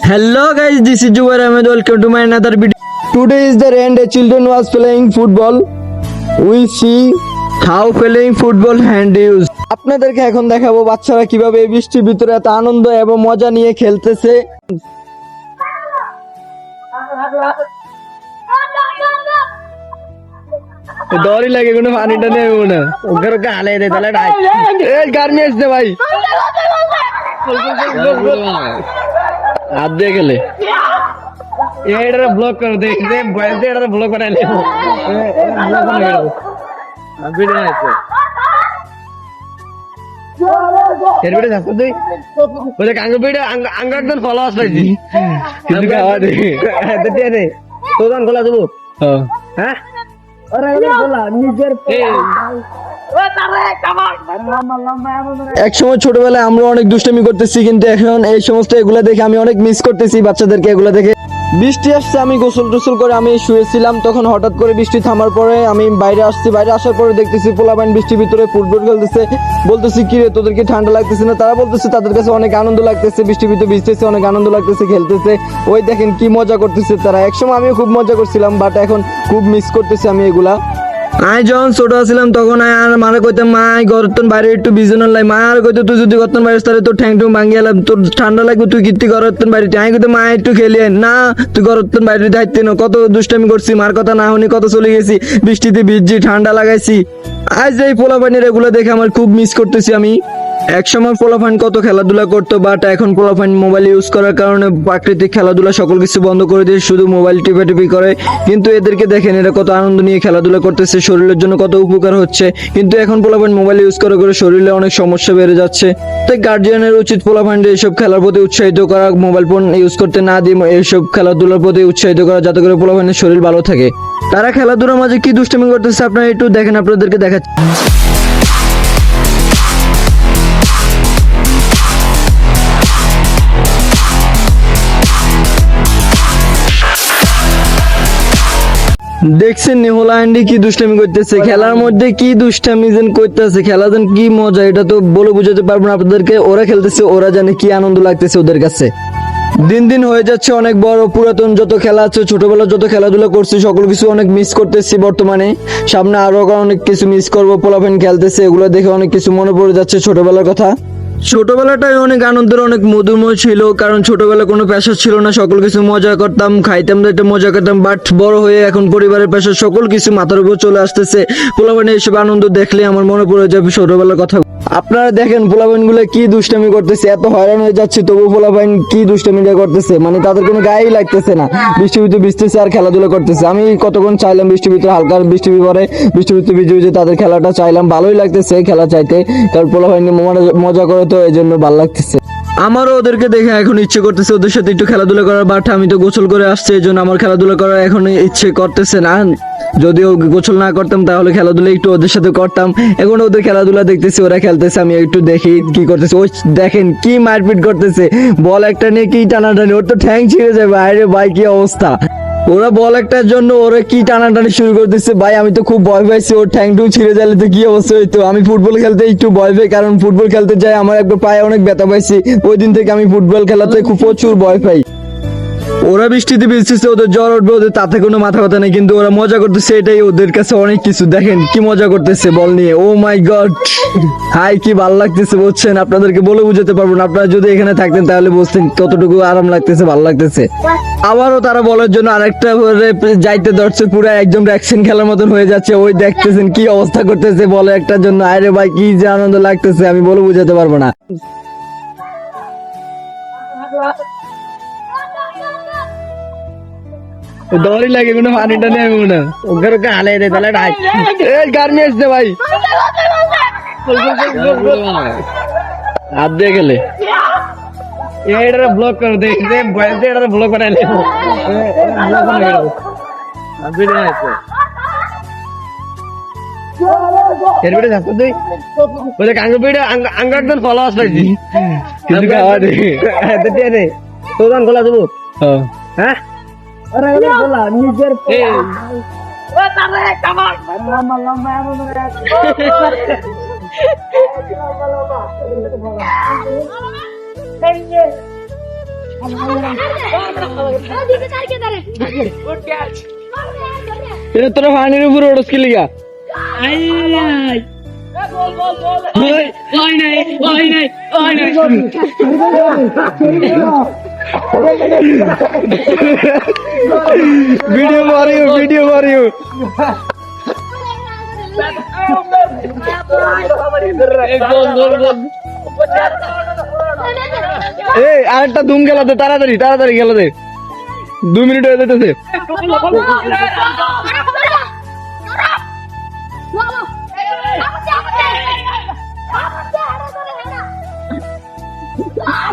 Hello guys, this is Jubair Ahmed. Welcome to my another video. Today is the end. A children was playing football. We see how playing football hand use. আপনাদেরকে এখন দেখাবো বাচ্চারা কীভাবে এই বৃষ্টির ভিতরে এত আনন্দ এবং মজা নিয়ে খেলতেছে ডরই লাগে কোনো পানিটা নেই না ওখানে গালে দে তাহলে এই গার্মি আসছে ভাই হাত দিয়ে গেলে। এটা ব্লক করে দে বয়স দিয়ে এটা ব্লক করে নে ভিডিও আছে এর ভিডিও যাচ্ছে তুই। ভিডিও আঙ্গ ফলোয়ার্স পাইছি। কিন্তু খাওয়া দে। দে দে তোদান খোলা দেবো হ্যাঁ। এক সময় ছোটবেলায় আমরা অনেক দুষ্টামি করতেছি, কিন্তু এখন এই সমস্ত এগুলা দেখে আমি অনেক মিস করতেছি বাচ্চাদেরকে এগুলা দেখে। বৃষ্টি আসছে, আমি গোসল টোসল করে আমি শুয়েছিলাম, তখন হঠাৎ করে বৃষ্টি থামার পরে আমি বাইরে আসছি, বাইরে আসার পরে দেখতেছি পোলাপাইন বৃষ্টির ভিতরে ফুটবল খেলতেছে। বলতেছি কি রে তোদেরকে ঠান্ডা লাগতেছে না? তারা বলতেছে, তাদের কাছে অনেক আনন্দ লাগতেছে বৃষ্টির ভিতরে ভিজতেছে, অনেক আনন্দ লাগতেছে, খেলতেছে। ওই দেখেন কি মজা করতেছে তারা। একসময় আমিও খুব মজা করছিলাম বাট এখন খুব মিস করতেছি আমি এগুলা। আই যখন ছোট ছিলাম তখন আর মারা কইতাম, মা গরতন বাইরে একটু বিজন লাই। মা আর কইতো, তুই যদি গরতন বাইরে তাহলে তোর ঠ্যাং ঠুং ভাঙ্গি এলাম তোর ঠান্ডা লাগবে, তুই কীর্তি গরতন বাইরে আই কইতে, মা, একটু খেলি না, তুই গরতন বাইরে দায়িত্ব না, কত দুষ্টামি করছি, মার কথা না শুনি, কত চলে গেছি, বৃষ্টিতে ভিজছি, ঠান্ডা লাগাইছি। আজ এই পোলা পানির এগুলো দেখে আমার খুব মিস করতেছি আমি। একসময় পোলাফাইন কত খেলাধুলা করতো বাট এখন পোলাফাইন মোবাইল ইউজ করার কারণে প্রাকৃতিক খেলাধুলা সকল কিছু বন্ধ করে দিয়ে শুধু মোবাইল টিপে টিপি করে। কিন্তু এদেরকে দেখেন, এরা কত আনন্দ নিয়ে খেলাধুলা করতেছে, শরীরের জন্য কত উপকার হচ্ছে। কিন্তু এখন পোলাফাইন মোবাইল ইউজ করে করে শরীরে অনেক সমস্যা বেড়ে যাচ্ছে। তাই গার্জিয়ানের উচিত পোলাফাইনকে এইসব খেলার প্রতি উৎসাহিত করা মোবাইল ফোন ইউজ করতে না দিয়ে এইসব খেলাধুলার প্রতি উৎসাহিত করা, যাতে করে পোলাফাইনের শরীর ভালো থাকে। তারা খেলাধুলার মাঝে কি দুষ্টামি করতেছে আপনারা একটু দেখেন, আপনাদেরকে দেখাচ্ছি। দেখছেন নেহলা আন্ডি কি দুষ্টামি করতেছে? খেলার মধ্যে কি দুষ্টামি যেন করতেছে? খেলা যেন কি মজা, এটা তো বলে বুঝাতে পারব না আপনাদেরকে। ওরা খেলতেছে, ওরা জানে কি আনন্দ লাগতেছে ওদের কাছে। দিন দিন হয়ে যাচ্ছে অনেক বড় পুরাতন যত খেলা আছে, ছোটবেলা যত খেলাধুলা করছি, সকল কিছু অনেক মিস করতেছি বর্তমানে। সামনে আরও অনেক কিছু মিস করব, পোলাপেন খেলতেছে, এগুলো দেখে অনেক কিছু মনে পড়ে যাচ্ছে ছোটবেলার কথা। ছোটবেলাটাই অনেক আনন্দের, অনেক মধুময় ছিল, কারণ ছোটবেলা কোনো প্রেশার ছিল না, সকল কিছু মজা করতাম, খাইতাম, দাইতাম, মজা করতাম বাট বড় হয়ে এখন পরিবারের প্রেশার সকল কিছু মাথার উপর চলে আসতেছে। পোলাবানি এসব আনন্দ দেখলে আমার মনে পড়ে যাবে ছোটবেলার কথা। আপনারা দেখেন পোলাবাইনগুলো কি দুষ্টামি করতেছে, এত হয়রান হয়ে যাচ্ছে, তবু পোলাবাইন কি দুষ্টামিটা করতেছে? মানে তাদের কোনো গায়েই লাগতেছে না। বৃষ্টি ভিতরে আর খেলাধুলা করতেছে। আমি কতক্ষণ চাইলাম বৃষ্টি ভিতরে হালকা বৃষ্টি পরে বৃষ্টি ভিতরে ভিজে ভিজে তাদের খেলাটা চাইলাম। ভালোই লাগতেছে খেলা চাইতে, কারণ পোলাবাইন মজা করে তো এই জন্য ভালো লাগতেছে। আমারও ওদেরকে দেখে এখন ইচ্ছে করতেছে ওদের সাথে একটু খেলাধুলা করার, বাট আমি তো গোসল করে আসছি, এই জন্য আমার খেলাধুলা করার এখন ইচ্ছে করতেছে না। যদিও গোসল না করতাম, তাহলে খেলাধুলা একটু ওদের সাথে করতাম। এখন ওদের খেলাধুলা দেখতেছি, ওরা খেলতেছে, আমি একটু দেখি কি করতেছে। ওই দেখেন কি মারপিট করতেছে। বল একটা নিয়ে কি টানা টানি ওর তো ঠ্যাং ছিঁড়ে যাবে। আরে ভাই, কি অবস্থা? ওরা বল একটার জন্য, ওরা কি টানাটানি শুরু করে দিচ্ছে ভাই, আমি তো খুব ভয় পাইছি, ওর ঠ্যাং টু ছিঁড়ে গেলে তো কি অবস্থা হইতো? আমি ফুটবল খেলতে একটু ভয় পাই, কারণ ফুটবল খেলতে যাই, আমার একবার পায়ে অনেক ব্যথা পাইছি। ওই দিন থেকে আমি ফুটবল খেলাতে খুব প্রচুর ভয় পাই। ওরা বৃষ্টিতে ভিজতেছে, ওদের জ্বর উঠবে, ওদের তাতে কোনো মাথা ব্যথা নেই, কিন্তু ওরা মজা করতেছে এটাই, ওদের কাছে অনেক কিছু। দেখেন কি মজা করতেছে বল নিয়ে। ও মাই গড হাই, কি ভালো লাগতেছে বলছেন আপনাদেরকে বলে বুঝাতে পারব না। আপনারা যদি এখানে থাকতেন, তাহলে বুঝতেন কতটুকু আরাম লাগতেছে, ভালো লাগতেছে। আবারও তারা বলার জন্য আরেকটা যাইতে ধরছে, পুরো একদম অ্যাকশন খেলার মতন হয়ে যাচ্ছে। ওই দেখতেছেন কি অবস্থা করতেছে, বলে একটার জন্য। আরে ভাই, কি যে আনন্দ লাগতেছে, আমি বলে বুঝাতে পারব না। ডরই লাগে কোনো পানিটা নেই না ওখানে গালে দে তাহলে এই গার্মি আসছে ভাই হাত দিয়ে গেলে এটা ব্লক করে দে বয়স দিয়ে এটা ব্লক করে নে ভিডিও আছে এর ভিডিও যাচ্ছে তুই ওই কাঙ্গ ভিডিও আঙ্গ একজন ফলোয়ার্স পাইছি কিন্তু খাওয়া দে দে দে তোদান খোলা দেবো হ্যাঁ আরে বলা নিজের তোরা পানির উপরে ওড়স কি লিগা। ভিডিও মারিও ভিডিও মারিও এই আরেকটা দুম গেল দে তাড়াতাড়ি তাড়াতাড়ি গেল দে দু মিনিট হয়ে যেতেছে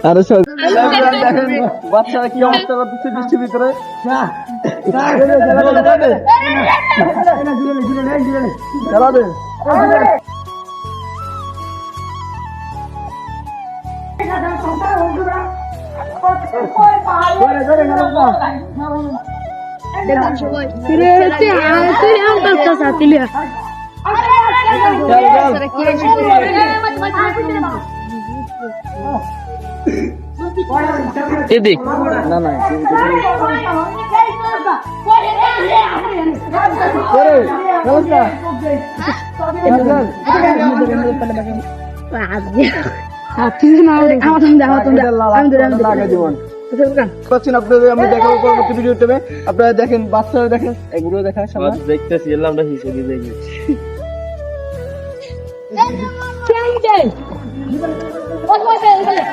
আরে বাচ্চারা কি অবস্থা করতেছে বৃষ্টির ভিতরে খেলাবে এদিক না না পাচ্ছেন আপনাদের আমি দেখাবো পরবর্তী ভিডিওতে আপনারা দেখেন বাচ্চারা দেখেন এগুলো দেখেন সামনে দেখতেছি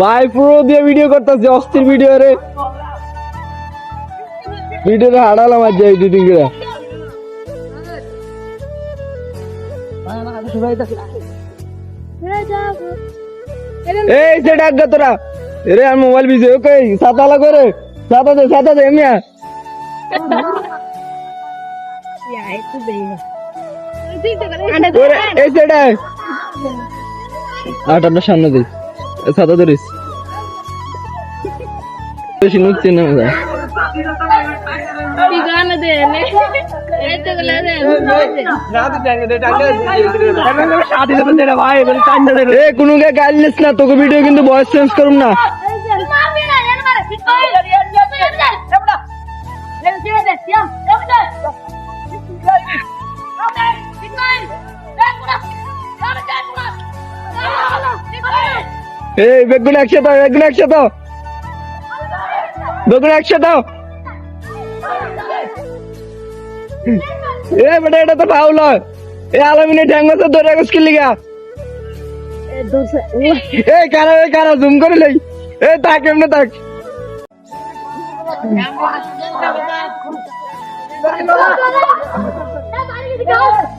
ভাই পুরো দিয়ে ভিডিও করতেছে অস্থির ভিডিও রে ভিডিওতে হারালাম আজ এডিটিং করে এই সে ডাক তোরা রে আমি মোবাইল বিজি ওকে ছাতা লাগো রে ছাতা দে ছাতা দে এই সেটা আট আপনার সামনে দিই। ছাতা ধরিস। বেশি যায় কোনো গাইলিস না তোকে ভিডিও কিন্তু বয়স চেঞ্জ করুন না। এই, বেগুন একসাথে বেগুন একসাথে বেগুন একসাথে এ বেটা, এটা তো ফাউল হয়। এ আলামিনে ঠ্যাং মাছে ধরে গেছ কি লিগা। এ কারা এ কারা জুম করে লই। এ তাক এমনে তাক Go!